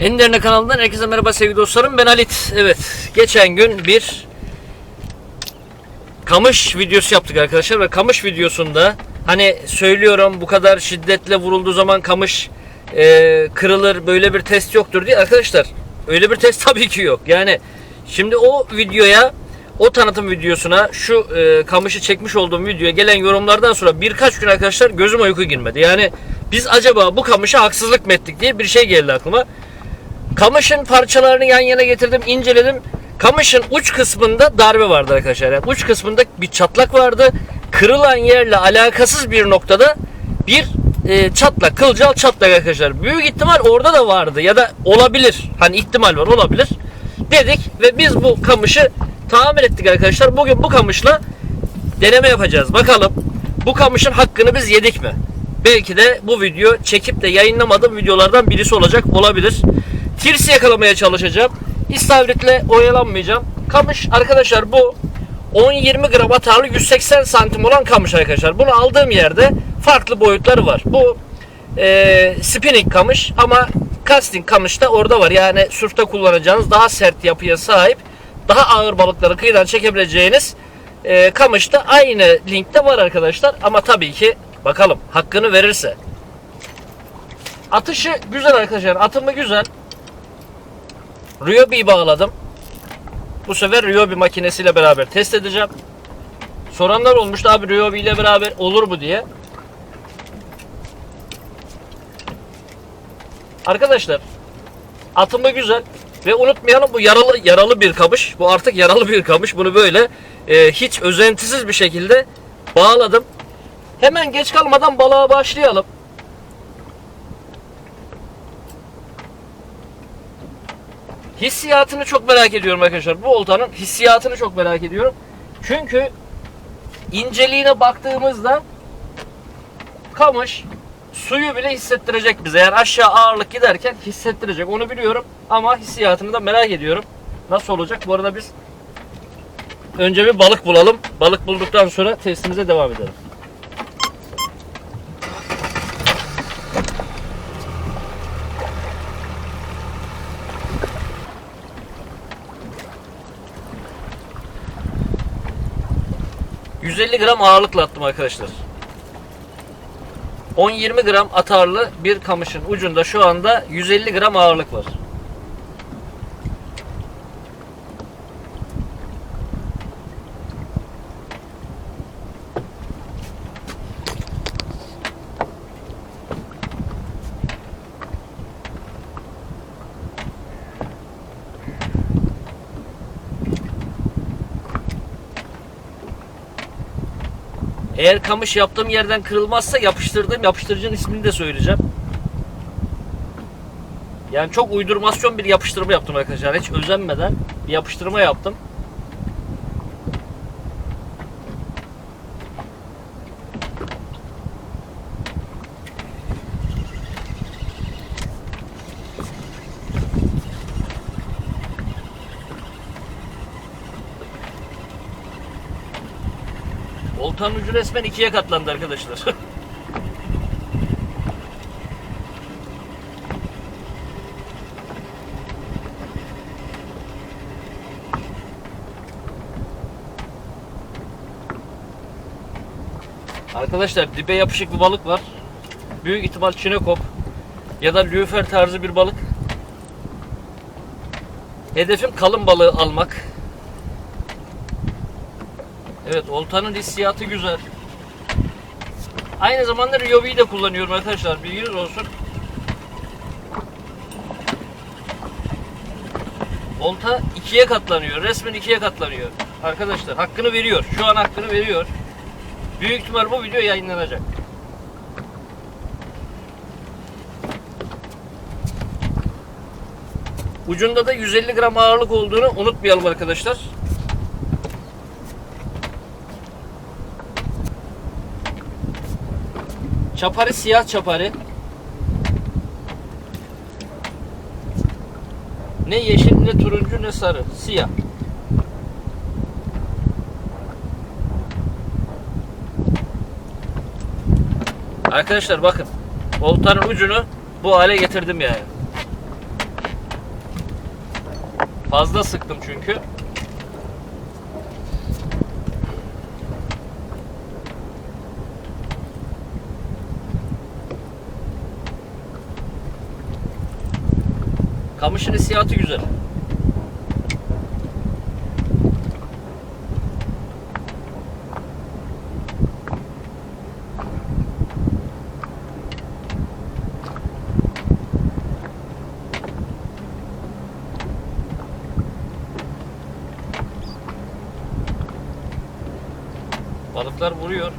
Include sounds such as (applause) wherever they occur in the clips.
Enderine kanalından herkese merhaba sevgili dostlarım. Ben Halit. Evet, geçen gün bir kamış videosu yaptık arkadaşlar ve kamış videosunda hani söylüyorum bu kadar şiddetle vurulduğu zaman kamış e, kırılır böyle bir test yoktur diye arkadaşlar öyle bir test (laughs) tabii ki yok. Yani şimdi o videoya o tanıtım videosuna şu e, kamışı çekmiş olduğum videoya gelen yorumlardan sonra birkaç gün arkadaşlar gözüm uyku girmedi. Yani biz acaba bu kamışa haksızlık mı ettik diye bir şey geldi aklıma. Kamışın parçalarını yan yana getirdim, inceledim. Kamışın uç kısmında darbe vardı arkadaşlar. Yani uç kısmında bir çatlak vardı. Kırılan yerle alakasız bir noktada bir e, çatlak, kılcal çatlak arkadaşlar. Büyük ihtimal orada da vardı ya da olabilir. Hani ihtimal var olabilir. Dedik ve biz bu kamışı tamir ettik arkadaşlar. Bugün bu kamışla deneme yapacağız. Bakalım bu kamışın hakkını biz yedik mi? Belki de bu video çekip de yayınlamadığım videolardan birisi olacak olabilir. Tirsi yakalamaya çalışacağım. İstavritle oyalanmayacağım. Kamış arkadaşlar bu 10-20 gram atarlı 180 santim olan kamış arkadaşlar. Bunu aldığım yerde farklı boyutları var. Bu e, spinning kamış ama casting kamış da orada var. Yani sürfte kullanacağınız daha sert yapıya sahip daha ağır balıkları kıyıdan çekebileceğiniz e, kamış da aynı linkte var arkadaşlar. Ama tabii ki bakalım hakkını verirse. Atışı güzel arkadaşlar. Atımı güzel. Ryobi'yi bağladım. Bu sefer Ryobi makinesiyle beraber test edeceğim. Soranlar olmuştu abi Ryobi ile beraber olur mu diye. Arkadaşlar atımı güzel ve unutmayalım bu yaralı yaralı bir kamış. Bu artık yaralı bir kamış. Bunu böyle e, hiç özentisiz bir şekilde bağladım. Hemen geç kalmadan balığa başlayalım. Hissiyatını çok merak ediyorum arkadaşlar. Bu oltanın hissiyatını çok merak ediyorum. Çünkü inceliğine baktığımızda kamış suyu bile hissettirecek bize. Yani aşağı ağırlık giderken hissettirecek. Onu biliyorum ama hissiyatını da merak ediyorum. Nasıl olacak? Bu arada biz önce bir balık bulalım. Balık bulduktan sonra testimize devam edelim. ...150 gram ağırlıkla attım arkadaşlar. 10-20 gram atarlı bir kamışın ucunda şu anda 150 gram ağırlık var. Eğer kamış yaptığım yerden kırılmazsa yapıştırdığım yapıştırıcının ismini de söyleyeceğim. Yani çok uydurmasyon bir yapıştırma yaptım arkadaşlar. Hiç özenmeden bir yapıştırma yaptım. Oltanın ucu resmen ikiye katlandı arkadaşlar. (laughs) Arkadaşlar dibe yapışık bir balık var. Büyük ihtimal çinekop ya da lüfer tarzı bir balık. Hedefim kalın balığı almak. Evet oltanın hissiyatı güzel. Aynı zamanda Ryobi'yi de kullanıyorum arkadaşlar bilginiz olsun. Olta ikiye katlanıyor. Resmen ikiye katlanıyor. Arkadaşlar hakkını veriyor. Şu an hakkını veriyor. Büyük ihtimal bu video yayınlanacak. Ucunda da 150 gram ağırlık olduğunu unutmayalım arkadaşlar. Çapari siyah çapari. Ne yeşil ne turuncu ne sarı. Siyah. Arkadaşlar bakın. Oltanın ucunu bu hale getirdim yani. Fazla sıktım çünkü. Kamışın hissiyatı güzel. Balıklar vuruyor.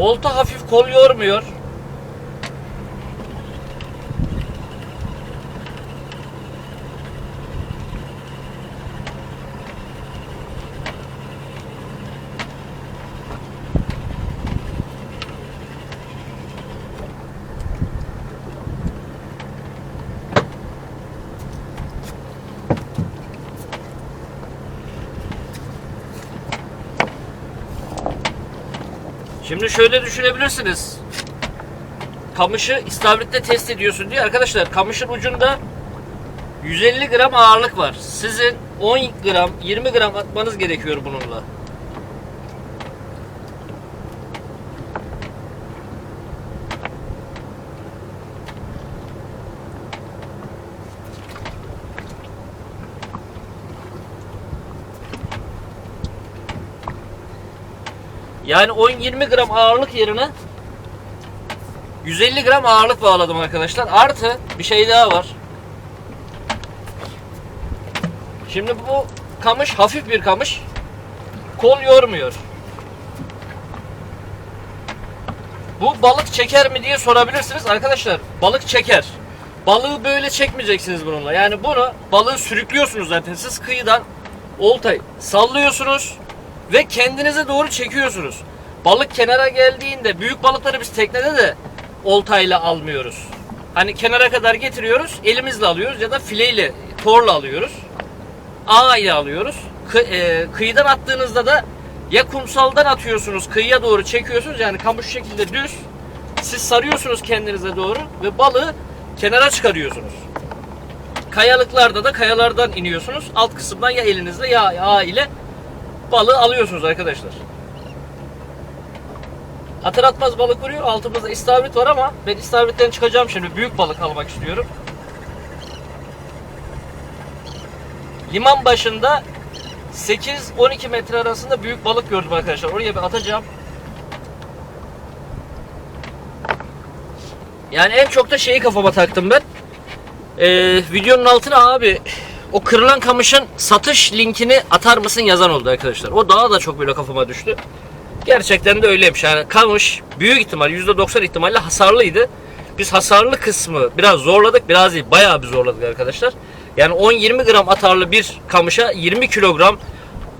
Olta hafif kol yormuyor. Şimdi şöyle düşünebilirsiniz. Kamışı istavritle test ediyorsun diye arkadaşlar kamışın ucunda 150 gram ağırlık var. Sizin 10 gram 20 gram atmanız gerekiyor bununla. Yani 10-20 gram ağırlık yerine 150 gram ağırlık bağladım arkadaşlar. Artı bir şey daha var. Şimdi bu kamış hafif bir kamış. Kol yormuyor. Bu balık çeker mi diye sorabilirsiniz. Arkadaşlar balık çeker. Balığı böyle çekmeyeceksiniz bununla. Yani bunu balığı sürüklüyorsunuz zaten. Siz kıyıdan oltayı sallıyorsunuz ve kendinize doğru çekiyorsunuz. Balık kenara geldiğinde büyük balıkları biz teknede de oltayla almıyoruz. Hani kenara kadar getiriyoruz, elimizle alıyoruz ya da fileyle, torla alıyoruz. Ağ ile alıyoruz. Kı- e, kıyıdan attığınızda da ya kumsaldan atıyorsunuz, kıyıya doğru çekiyorsunuz yani kamış şekilde düz. Siz sarıyorsunuz kendinize doğru ve balığı kenara çıkarıyorsunuz. Kayalıklarda da kayalardan iniyorsunuz. Alt kısımdan ya elinizle ya ağ ile balığı alıyorsunuz arkadaşlar. Atır atmaz balık vuruyor. Altımızda istavrit var ama ben istavritten çıkacağım şimdi. Büyük balık almak istiyorum. Liman başında 8-12 metre arasında büyük balık gördüm arkadaşlar. Oraya bir atacağım. Yani en çok da şeyi kafama taktım ben. Ee, videonun altına abi o kırılan kamışın satış linkini atar mısın yazan oldu arkadaşlar. O daha da çok böyle kafama düştü. Gerçekten de öyleymiş. Yani kamış büyük ihtimal %90 ihtimalle hasarlıydı. Biz hasarlı kısmı biraz zorladık. Biraz değil bayağı bir zorladık arkadaşlar. Yani 10-20 gram atarlı bir kamışa 20 kilogram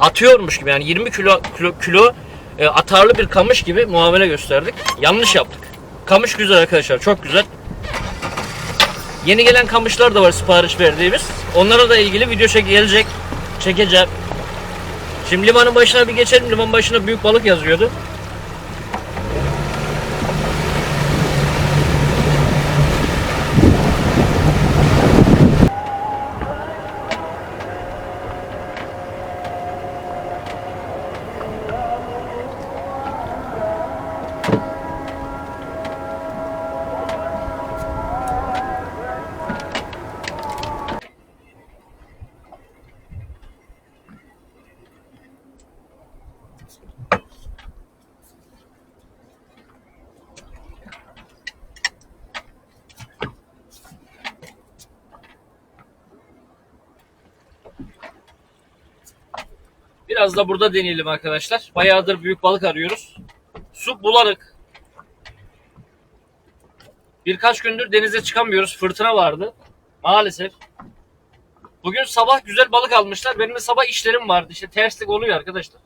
atıyormuş gibi yani 20 kilo kilo, kilo e, atarlı bir kamış gibi muamele gösterdik. Yanlış yaptık. Kamış güzel arkadaşlar çok güzel. Yeni gelen kamışlar da var sipariş verdiğimiz. Onlara da ilgili video çek gelecek. Çekeceğim. Şimdi limanın başına bir geçelim. Liman başına büyük balık yazıyordu. Biraz da burada deneyelim arkadaşlar. Bayağıdır büyük balık arıyoruz. Su bulanık. Birkaç gündür denize çıkamıyoruz. Fırtına vardı. Maalesef. Bugün sabah güzel balık almışlar. Benim de sabah işlerim vardı. İşte terslik oluyor arkadaşlar.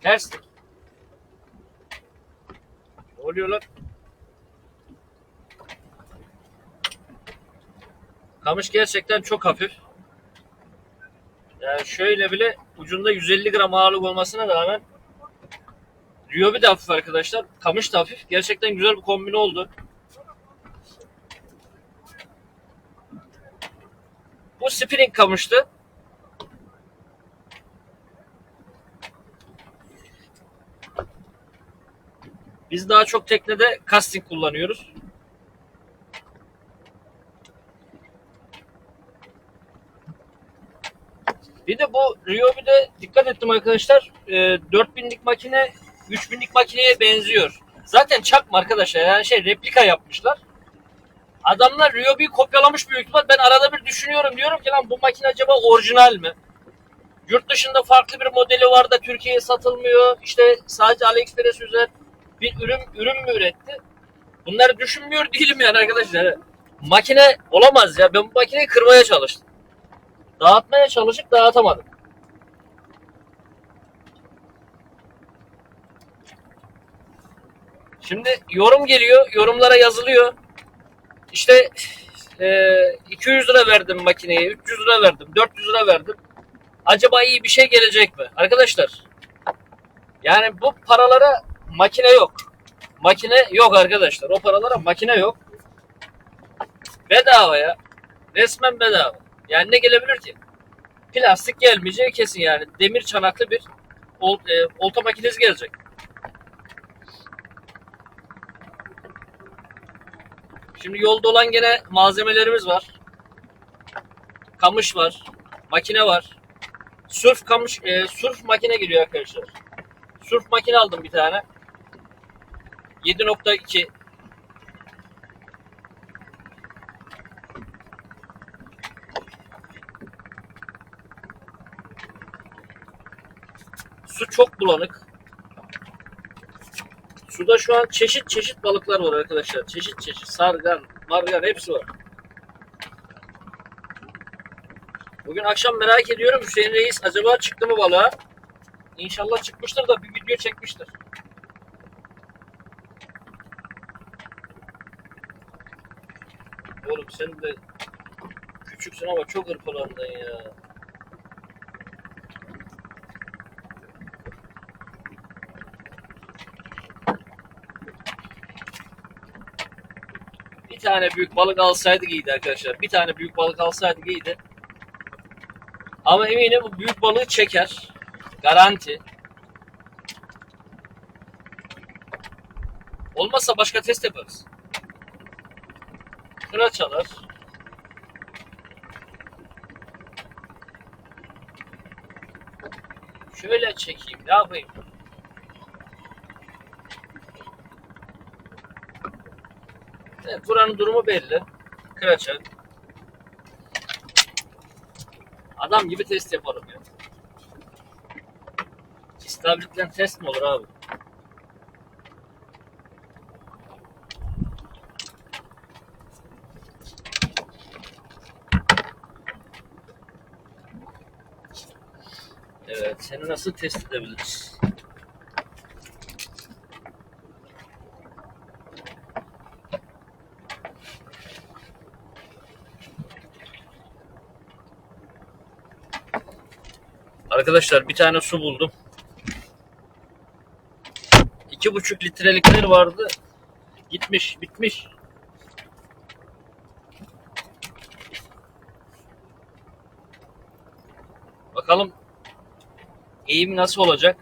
Terslik. Ne oluyor lan? Kamış gerçekten çok hafif. Yani şöyle bile ucunda 150 gram ağırlık olmasına rağmen Ryobi de hafif arkadaşlar. Kamış da hafif. Gerçekten güzel bir kombine oldu. Bu spinning kamıştı. Biz daha çok teknede casting kullanıyoruz. Bir de bu Ryobi'de dikkat ettim arkadaşlar. E, 4000'lik makine 3000'lik makineye benziyor. Zaten çakma arkadaşlar. Yani şey replika yapmışlar. Adamlar Ryobi'yi kopyalamış büyük ihtimal. Ben arada bir düşünüyorum. Diyorum ki lan bu makine acaba orijinal mi? Yurt dışında farklı bir modeli var da Türkiye'ye satılmıyor. İşte sadece AliExpress üzerinde bir ürün ürün mü üretti? Bunları düşünmüyor (laughs) değilim yani arkadaşlar. Makine olamaz ya. Ben bu makineyi kırmaya çalıştım. Dağıtmaya çalışıp dağıtamadım. Şimdi yorum geliyor. Yorumlara yazılıyor. İşte e, 200 lira verdim makineye, 300 lira verdim, 400 lira verdim. Acaba iyi bir şey gelecek mi? Arkadaşlar yani bu paralara makine yok. Makine yok arkadaşlar. O paralara makine yok. Bedava ya. Resmen bedava. Yani ne gelebilir ki? Plastik gelmeyeceği kesin yani. Demir çanaklı bir ol, e, olta makinesi gelecek. Şimdi yolda olan gene malzemelerimiz var. Kamış var. Makine var. Surf kamış, e, surf makine geliyor arkadaşlar. Surf makine aldım bir tane. 7.2 Su çok bulanık. Suda şu an çeşit çeşit balıklar var arkadaşlar. Çeşit çeşit. Sargan, margan hepsi var. Bugün akşam merak ediyorum Hüseyin Reis acaba çıktı mı balığa? İnşallah çıkmıştır da bir video çekmiştir. Oğlum sen de küçüksün ama çok hırpalandın ya. Bir tane büyük balık alsaydık iyiydi arkadaşlar. Bir tane büyük balık alsaydık iyiydi. Ama eminim bu büyük balığı çeker. Garanti. Olmazsa başka test yaparız. Kıra çalar. Şöyle çekeyim. Ne yapayım? Evet, buranın durumu belli. Kıraça. Adam gibi test yaparım ya. İstavritle test mi olur abi? Evet, seni nasıl test edebiliriz? Arkadaşlar bir tane su buldum. İki buçuk litrelikler vardı. Gitmiş, bitmiş. Bakalım eğim nasıl olacak?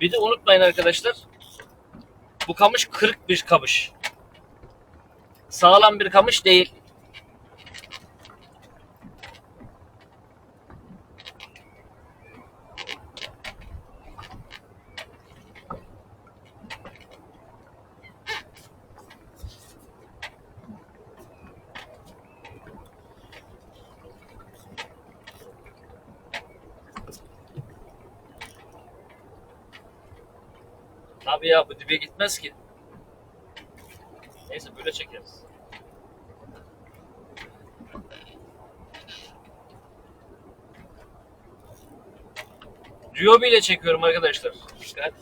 Bir de unutmayın arkadaşlar. Bu kamış kırık bir kamış. Sağlam bir kamış değil. dibe gitmez ki. Neyse böyle çekeriz. Ryobi ile çekiyorum arkadaşlar. Dikkat.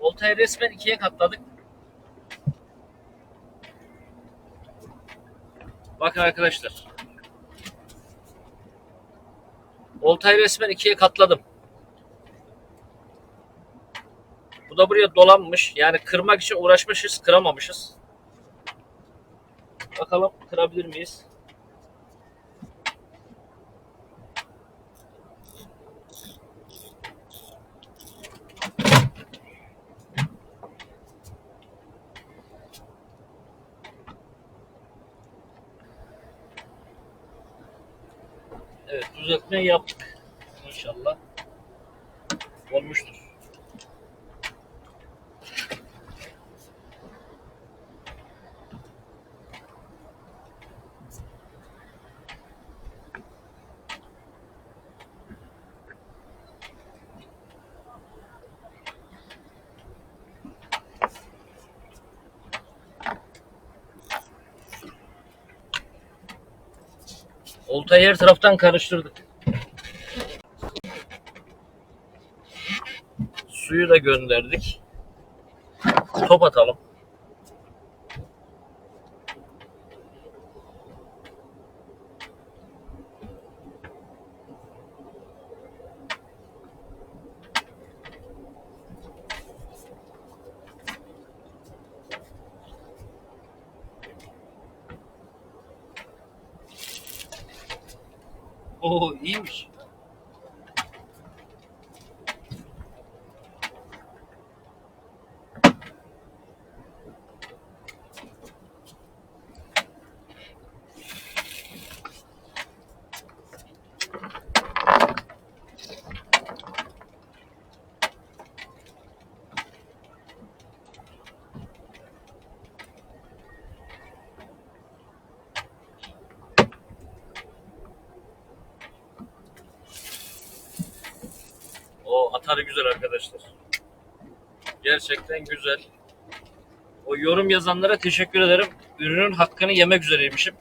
Oltayı resmen ikiye katladık. Bakın arkadaşlar. Oltayı resmen ikiye katladım. Bu da buraya dolanmış. Yani kırmak için uğraşmışız, kıramamışız. Bakalım kırabilir miyiz? Evet düzeltme yaptık. İnşallah olmuştur. Oltayı her taraftan karıştırdık. Suyu da gönderdik. Top atalım. rios atarı güzel arkadaşlar. Gerçekten güzel. O yorum yazanlara teşekkür ederim. Ürünün hakkını yemek üzereymişim.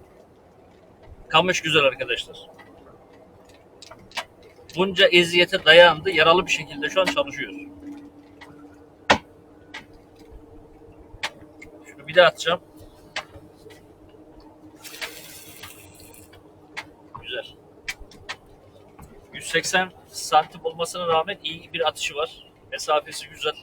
Kamış güzel arkadaşlar. Bunca eziyete dayandı. Yaralı bir şekilde şu an çalışıyoruz. Şunu bir daha atacağım. 180 santim olmasına rağmen iyi bir atışı var. Mesafesi güzel.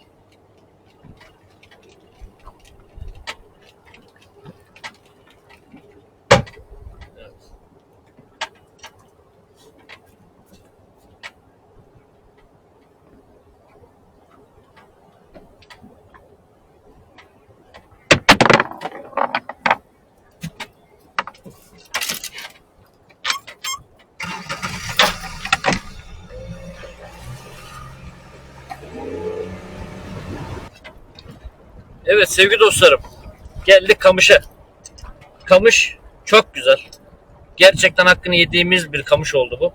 Evet sevgili dostlarım. Geldik kamışa. Kamış çok güzel. Gerçekten hakkını yediğimiz bir kamış oldu bu.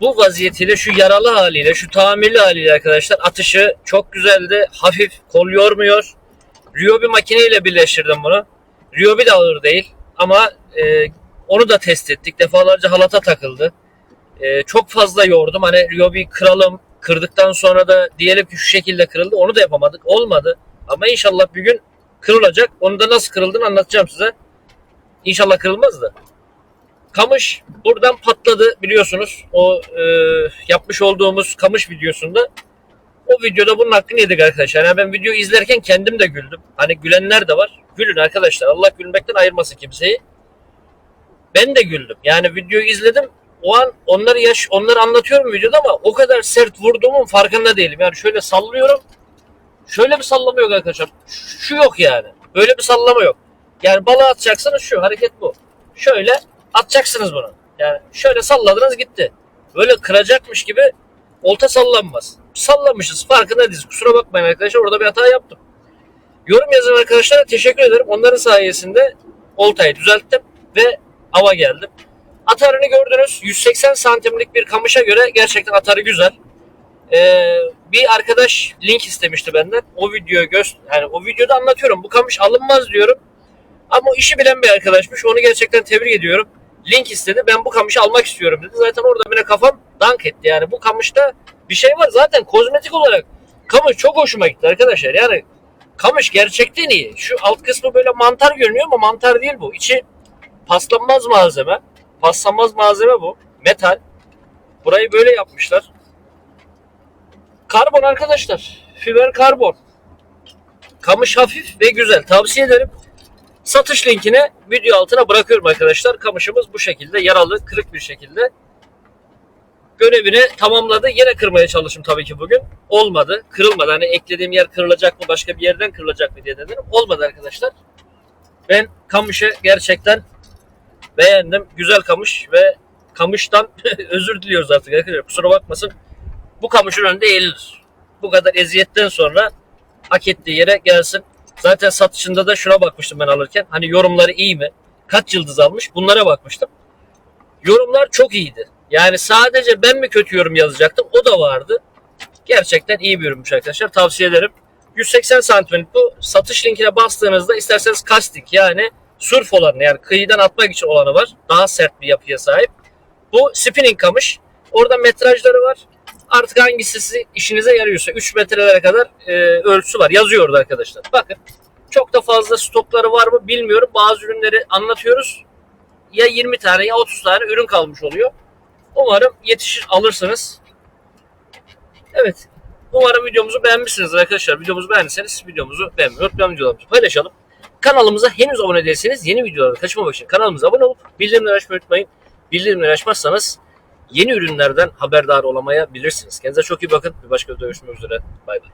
Bu vaziyetiyle şu yaralı haliyle, şu tamirli haliyle arkadaşlar atışı çok güzeldi. Hafif, kol yormuyor. Ryobi makineyle birleştirdim bunu. Ryobi de ağır değil ama e, onu da test ettik. Defalarca halata takıldı. E, çok fazla yordum. Hani Ryobi kıralım, kırdıktan sonra da diyelim ki şu şekilde kırıldı. Onu da yapamadık. Olmadı. Ama inşallah bir gün kırılacak. Onu da nasıl kırıldığını anlatacağım size. İnşallah kırılmaz da. Kamış buradan patladı biliyorsunuz. O e, yapmış olduğumuz kamış videosunda. O videoda bunun hakkını yedik arkadaşlar. Yani ben video izlerken kendim de güldüm. Hani gülenler de var. Gülün arkadaşlar. Allah gülmekten ayırmasın kimseyi. Ben de güldüm. Yani videoyu izledim. O an onları yaş onları anlatıyorum videoda ama o kadar sert vurduğumun farkında değilim. Yani şöyle sallıyorum. Şöyle bir sallama yok arkadaşlar. Şu yok yani. Böyle bir sallama yok. Yani balığı atacaksınız şu hareket bu. Şöyle atacaksınız bunu. Yani şöyle salladınız gitti. Böyle kıracakmış gibi olta sallanmaz. Sallamışız farkında değiliz. Kusura bakmayın arkadaşlar orada bir hata yaptım. Yorum yazan arkadaşlara teşekkür ederim. Onların sayesinde oltayı düzelttim ve ava geldim. Atarını gördünüz. 180 santimlik bir kamışa göre gerçekten atarı güzel. Ee, bir arkadaş link istemişti benden. O videoyu göster yani o videoda anlatıyorum. Bu kamış alınmaz diyorum. Ama işi bilen bir arkadaşmış. Onu gerçekten tebrik ediyorum. link istedi. Ben bu kamışı almak istiyorum dedi. Zaten orada bile kafam dank etti. Yani bu kamışta bir şey var. Zaten kozmetik olarak kamış çok hoşuma gitti arkadaşlar. Yani kamış gerçekten iyi. Şu alt kısmı böyle mantar görünüyor ama mantar değil bu. İçi paslanmaz malzeme. Paslanmaz malzeme bu. Metal. Burayı böyle yapmışlar. Karbon arkadaşlar. Fiber karbon. Kamış hafif ve güzel. Tavsiye ederim. Satış linkini video altına bırakıyorum arkadaşlar. Kamışımız bu şekilde yaralı, kırık bir şekilde görevini tamamladı. Yine kırmaya çalıştım tabii ki bugün. Olmadı. Kırılmadı. Hani eklediğim yer kırılacak mı, başka bir yerden kırılacak mı diye dedim. Olmadı arkadaşlar. Ben kamışı gerçekten beğendim. Güzel kamış ve kamıştan (laughs) özür diliyoruz artık arkadaşlar. Kusura bakmasın. Bu kamışın önünde eğilir. Bu kadar eziyetten sonra hak ettiği yere gelsin. Zaten satışında da şuna bakmıştım ben alırken. Hani yorumları iyi mi? Kaç yıldız almış? Bunlara bakmıştım. Yorumlar çok iyiydi. Yani sadece ben mi kötü yorum yazacaktım? O da vardı. Gerçekten iyi bir ürünmüş arkadaşlar. Tavsiye ederim. 180 santimlik bu. Satış linkine bastığınızda isterseniz kastik yani surf olanı yani kıyıdan atmak için olanı var. Daha sert bir yapıya sahip. Bu spinning kamış. Orada metrajları var. Artık hangisi işinize yarıyorsa 3 metrelere kadar e, ölçüsü var. Yazıyor orada arkadaşlar. Bakın çok da fazla stokları var mı bilmiyorum. Bazı ürünleri anlatıyoruz. Ya 20 tane ya 30 tane ürün kalmış oluyor. Umarım yetişir alırsınız. Evet. Umarım videomuzu beğenmişsinizdir arkadaşlar. Videomuzu beğendiyseniz videomuzu beğenmeyi unutmayın. Videolarımızı paylaşalım. Kanalımıza henüz abone değilseniz yeni videoları kaçırmamak için kanalımıza abone olup bildirimleri açmayı unutmayın. Bildirimleri açmazsanız yeni ürünlerden haberdar olamayabilirsiniz. Kendinize çok iyi bakın. Bir başka görüşmek üzere. Bay bay.